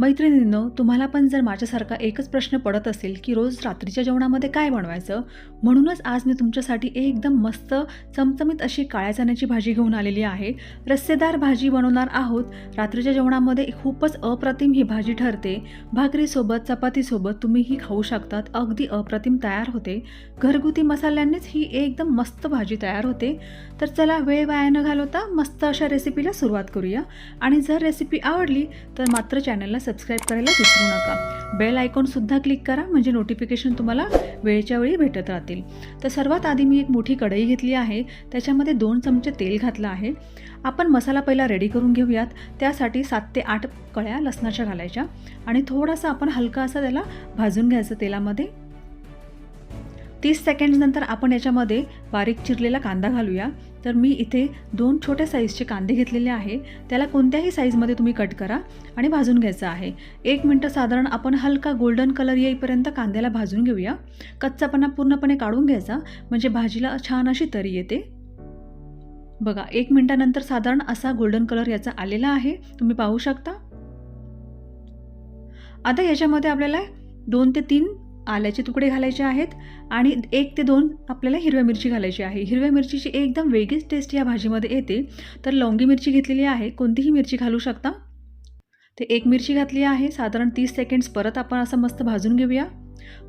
मैत्रिणींनो तुम्हाला पण जर माझ्यासारखा एकच प्रश्न पडत असेल की रोज रात्रीच्या जेवणामध्ये काय बनवायचं म्हणूनच आज मी तुमच्यासाठी एकदम मस्त चमचमीत अशी काळ्या चण्याची भाजी घेऊन आलेली आहे. रस्सेदार भाजी बनवणार आहोत. रात्रीच्या जेवणामध्ये खूपच अप्रतिम ही भाजी ठरते. भाकरीसोबत चपातीसोबत तुम्ही ही खाऊ शकतात. अगदी अप्रतिम तयार होते. घरगुती मसाल्यांनीच ही एकदम मस्त भाजी तयार होते. तर चला वेळ वाया न घालवता मस्त अशा रेसिपीला सुरुवात करूया. आणि जर रेसिपी आवडली तर मात्र चॅनलला सबस्क्राईब करायला विसरू नका. बेल आयकॉनसुद्धा क्लिक करा म्हणजे नोटिफिकेशन तुम्हाला वेळच्या वेळी भेटत राहतील. तर सर्वात आधी मी एक मोठी कढई घेतली आहे त्याच्यामध्ये दोन चमचे तेल घातलं आहे. आपण मसाला पहिला रेडी करून घेऊयात त्यासाठी सात ते आठ कळ्या लसणाच्या घालायच्या आणि थोडासा आपण हलका असा त्याला भाजून घ्यायचं तेलामध्ये. तीस सेकंड्सनंतर आपण याच्यामध्ये बारीक चिरलेला कांदा घालूया. तर मी इथे दोन छोट्या साईजचे कांदे घेतलेले आहे. त्याला कोणत्याही साईजमध्ये तुम्ही कट करा आणि भाजून घ्यायचं आहे. एक मिनटं साधारण आपण हलका गोल्डन कलर येईपर्यंत कांद्याला भाजून घेऊया. कच्चापणा पूर्णपणे काढून घ्यायचा म्हणजे भाजीला छान अशी तरी येते. बघा एक मिनटानंतर साधारण असा गोल्डन कलर याचा आलेला आहे. तुम्ही पाहू शकता. आता याच्यामध्ये आपल्याला दोन ते तीन आल्याचे तुकडे घालायचे आहेत आणि एक ते दोन आपल्याला हिरव्या मिरची घालायची आहे. हिरव्या मिरचीची एकदम वेगळीच टेस्ट या भाजीमध्ये येते. तर लवंगी मिरची घेतलेली आहे. कोणतीही मिरची घालू शकता. ते एक मिरची घातली आहे. साधारण तीस सेकंड्स परत आपण असं मस्त भाजून घेऊया.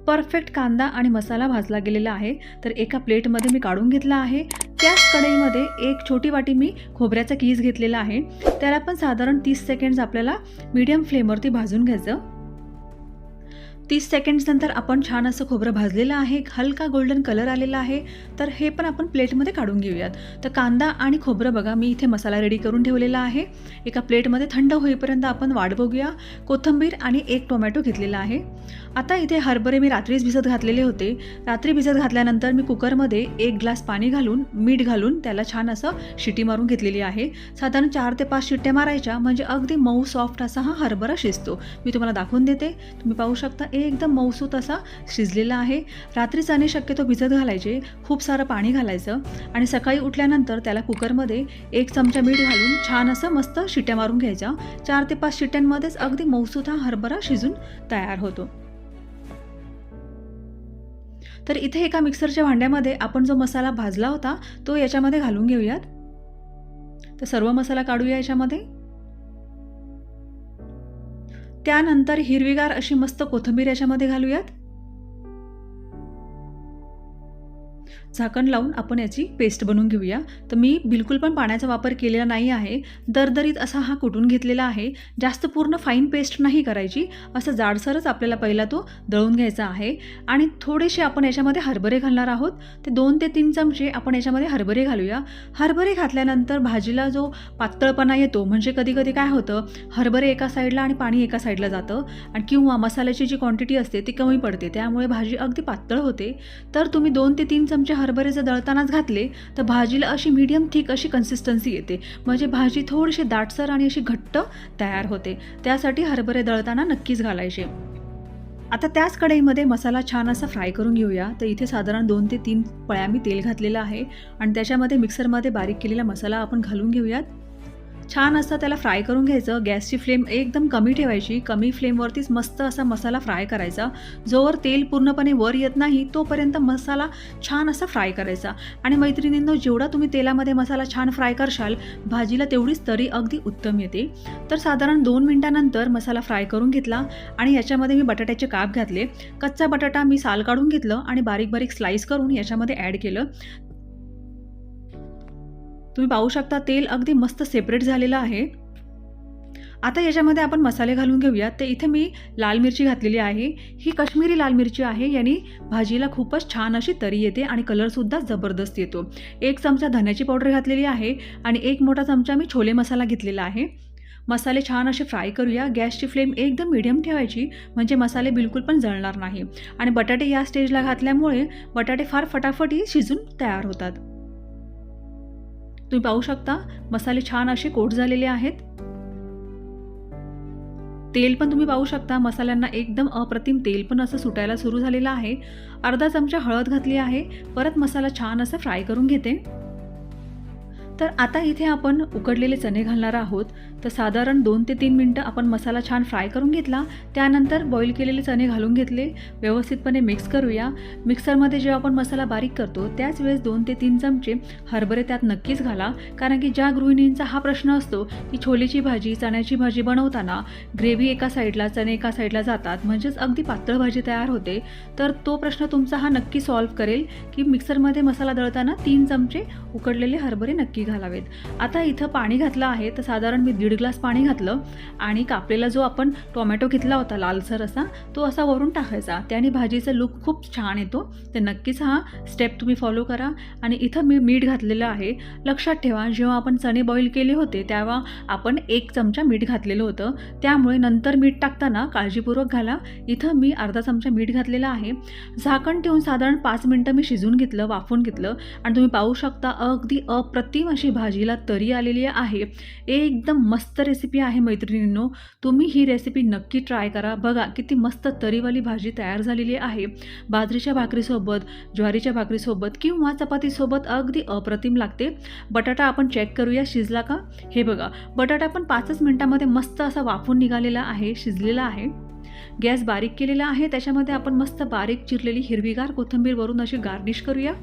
परफेक्ट कांदा आणि मसाला भाजला गेलेला आहे. तर एका प्लेटमध्ये मी काढून घेतला आहे. त्याच कढईमध्ये एक छोटी वाटी मी खोबऱ्याचा कीस घेतलेला आहे. त्याला पण साधारण तीस सेकंड्स आपल्याला मीडियम फ्लेमवरती भाजून घ्यायचं. तीस सेकंड्सनंतर आपण छान असं खोबरं भाजलेलं आहे हलका गोल्डन कलर आलेला आहे तर हे पण आपण प्लेटमध्ये काढून घेऊयात. तर कांदा आणि खोबरं बघा मी इथे मसाला रेडी करून ठेवलेला आहे. एका प्लेटमध्ये थंड होईपर्यंत आपण वाट बघूया. कोथिंबीर आणि एक टोमॅटो घेतलेला आहे. आता इथे हरभरे मी रात्रीच भिजत घातलेले होते. रात्री भिजत घातल्यानंतर मी कुकरमध्ये एक ग्लास पाणी घालून मीठ घालून त्याला छान असं शिटी मारून घेतलेली आहे. साधारण चार ते पाच शिट्ट्या मारायच्या म्हणजे अगदी मऊ सॉफ्ट असा हा हरभरा शिजतो. मी तुम्हाला दाखवून देते. तुम्ही पाहू शकता एकदम मऊसूत असा शिजलेला आहे. रात्री चणे शक्यतो भिजत घालायचे खूप सारं पाणी घालायचं आणि सकाळी उठल्यानंतर त्याला कुकरमध्ये एक चमचा मीठ घालून छान असं मस्त शिट्ट्या मारून घ्यायच्या. चार ते पाच शिट्यांमध्येच अगदी मऊसूत हा हरभरा शिजून तयार होतो. तर इथे एका मिक्सरच्या भांड्यामध्ये आपण जो मसाला भाजला होता तो याच्यामध्ये घालून घेऊयात. तर सर्व मसाला काढूया याच्यामध्ये. त्यानंतर हिरवीगार अशी मस्त कोथिंबीर याच्यामध्ये घालूयात. झाकण लावून आपण याची पेस्ट बनवून घेऊया. तर मी बिलकुल पण पाण्याचा वापर केलेला नाही आहे. दरदरीत असा हा कुटून घेतलेला आहे. जास्त पूर्ण फाईन पेस्ट नाही करायची. असं जाडसरच आपल्याला पहिला तो दळून घ्यायचा आहे. आणि थोडेसे आपण याच्यामध्ये हरभरे घालणार आहोत. ते दोन ते तीन चमचे आपण याच्यामध्ये हरभरे घालूया. हरभरे घातल्यानंतर भाजीला जो पातळपणा येतो म्हणजे कधी कधी काय होतं हरभरे एका साईडला आणि पाणी एका साईडला जातं. आणि किंवा मसाल्याची जी क्वांटिटी असते ती कमी पडते. त्यामुळे भाजी अगदी पातळ होते. तर तुम्ही दोन ते तीन चमचे हरभरे जर दळतानाच घातले तर भाजीला अशी मीडियम थिक अशी कन्सिस्टन्सी येते. म्हणजे भाजी थोडीशी दाटसर आणि अशी घट्ट तयार होते. त्यासाठी हरभरे दळताना नक्कीच घालायचे. आता त्याच कढईमध्ये मसाला छान असा फ्राय करून घेऊया. तर इथे साधारण दोन ते तीन पळ्या मी तेल घातलेलं आहे. आणि त्याच्यामध्ये मिक्सरमध्ये बारीक केलेला मसाला आपण घालून घेऊयात. छान असं त्याला फ्राय करून घ्यायचं. गॅसची फ्लेम एकदम कमी ठेवायची. कमी फ्लेमवरतीच मस्त असा मसाला फ्राय करायचा. जोवर तेल पूर्णपणे वर येत नाही तोपर्यंत मसाला छान असा फ्राय करायचा. आणि मैत्रिणींनो जेवढा तुम्ही तेलामध्ये मसाला छान फ्राय करशाल भाजीला तेवढीच तरी अगदी उत्तम येते. तर साधारण दोन मिनटानंतर मसाला फ्राय करून घेतला आणि याच्यामध्ये मी बटाट्याचे काप घातले. कच्चा बटाटा मी साल काढून घेतलं आणि बारीक बारीक स्लाईस करून याच्यामध्ये ॲड केलं. तुम्ही पाहू शकता तेल अगदी मस्त सेपरेट झालेलं आहे. आता याच्यामध्ये आपण मसाले घालून घेऊयात तर इथे मी लाल मिरची घातलेली आहे. ही काश्मीरी लाल मिरची आहे. याने भाजीला खूपच छान अशी तरी येते आणि कलरसुद्धा जबरदस्त येतो. एक चमचा धन्याची पावडर घातलेली आहे आणि एक मोठा चमचा मी छोले मसाला घेतलेला आहे. मसाले छान असे फ्राय करूया. गॅसची फ्लेम एकदम मिडियम ठेवायची म्हणजे मसाले बिलकुल पण जळणार नाही. आणि बटाटे या स्टेजला घातल्यामुळे बटाटे फार फटाफटी शिजून तयार होतात. तुम्ही पाहू शकता मसाले छान असे कोट झालेले आहेत. तेल पण तुम्ही पाहू शकता मसाल्यांना एकदम अप्रतिम तेल पण असं सुटायला सुरू झालेलं आहे. अर्धा चमचा हळद घातली आहे परत मसाला छान असं फ्राय करून घेते. तर आता इथे आपण उकडलेले चणे घालणार आहोत. तर साधारण दोन ते तीन मिनटं आपण मसाला छान फ्राय करून घेतला. त्यानंतर बॉईल केलेले चणे घालून घेतले. व्यवस्थितपणे मिक्स करूया. मिक्सरमध्ये जेव्हा आपण मसाला बारीक करतो त्याच वेळेस दोन ते तीन चमचे हरभरे त्यात नक्कीच घाला. कारण की ज्या गृहिणींचा हा प्रश्न असतो की छोलेची भाजी चण्याची भाजी बनवताना ग्रेव्ही एका साईडला चणे एका साईडला जातात. म्हणजेच अगदी पातळ भाजी तयार होते. तर तो प्रश्न तुमचा हा नक्की सॉल्व्ह करेल की मिक्सरमध्ये मसाला दळताना तीन चमचे उकडलेले हरभरे नक्की घालावेत. आता इथं पाणी घातलं आहे तर साधारण मी दीड ग्लास पाणी घातलं आणि कापलेला जो आपण टोमॅटो घेतला होता लालसर असा तो असा वरून टाकायचा. त्याने भाजीचा लुक खूप छान येतो. तर नक्कीच हा स्टेप तुम्ही फॉलो करा. आणि इथं मी मीठ घातलेलं आहे. लक्षात ठेवा जेव्हा आपण चणे बॉईल केले होते तेव्हा आपण एक चमचा मीठ घातलेलं होतं. त्यामुळे नंतर मीठ टाकताना काळजीपूर्वक घाला. इथं मी अर्धा चमचा मीठ घातलेलं आहे. झाकण ठेवून साधारण पाच मिनटं मी शिजवून घेतलं वाफवून घेतलं. आणि तुम्ही पाहू शकता अगदी अप्रतिम अशी भाजीला तरी आलेली आहे. एकदम मस्त रेसिपी आहे मैत्रिणींनो. तुम्ही ही रेसिपी नक्की ट्राय करा. बघा किती मस्त तरीवाली भाजी तयार झालेली आहे. बाजरीच्या भाकरीसोबत ज्वारीच्या भाकरीसोबत किंवा चपातीसोबत अगदी अप्रतिम लागते. बटाटा आपण चेक करूया. शिजला का? हे बघा. बटाटा पण पाचच मिनटामध्ये मस्त असा वाफून निघालेला आहे. शिजलेला आहे. गॅस बारीक केलेला आहे. त्याच्यामध्ये आपण मस्त बारीक चिरलेली हिरवीगार कोथिंबीर वरून अशी गार्निश करूया.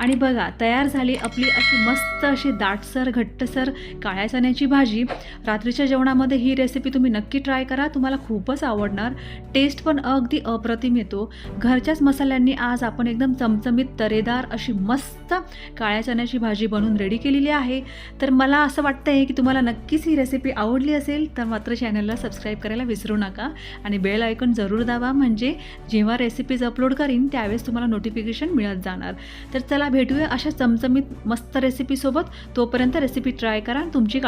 आणि बघा तयार झाली आपली अशी मस्त अशी दाटसर घट्टसर काळ्या चण्याची भाजी. रात्रीच्या जेवणामध्ये ही रेसिपी तुम्ही नक्की ट्राय करा. तुम्हाला खूपच आवडणार. टेस्ट पण अगदी अप्रतिम येतो. घरच्याच मसाल्यांनी आज आपण एकदम चमचमीत तरेदार अशी मस्त काळ्या चण्याची भाजी बनवून रेडी केलेली आहे. तर मला असं वाटतं आहे की तुम्हाला नक्कीच ही रेसिपी आवडली असेल तर मात्र चॅनलला सबस्क्राईब करायला विसरू नका. आणि बेल आयकॉन जरूर दाबा. म्हणजे जेव्हा रेसिपीज अपलोड करीन त्यावेळेस तुम्हाला नोटिफिकेशन मिळत जाणार. तर चला भेटूया अशा चमचमीत मस्त रेसिपीसोबत तोपर्यंत रेसिपी ट्राय करा तुमची काळजी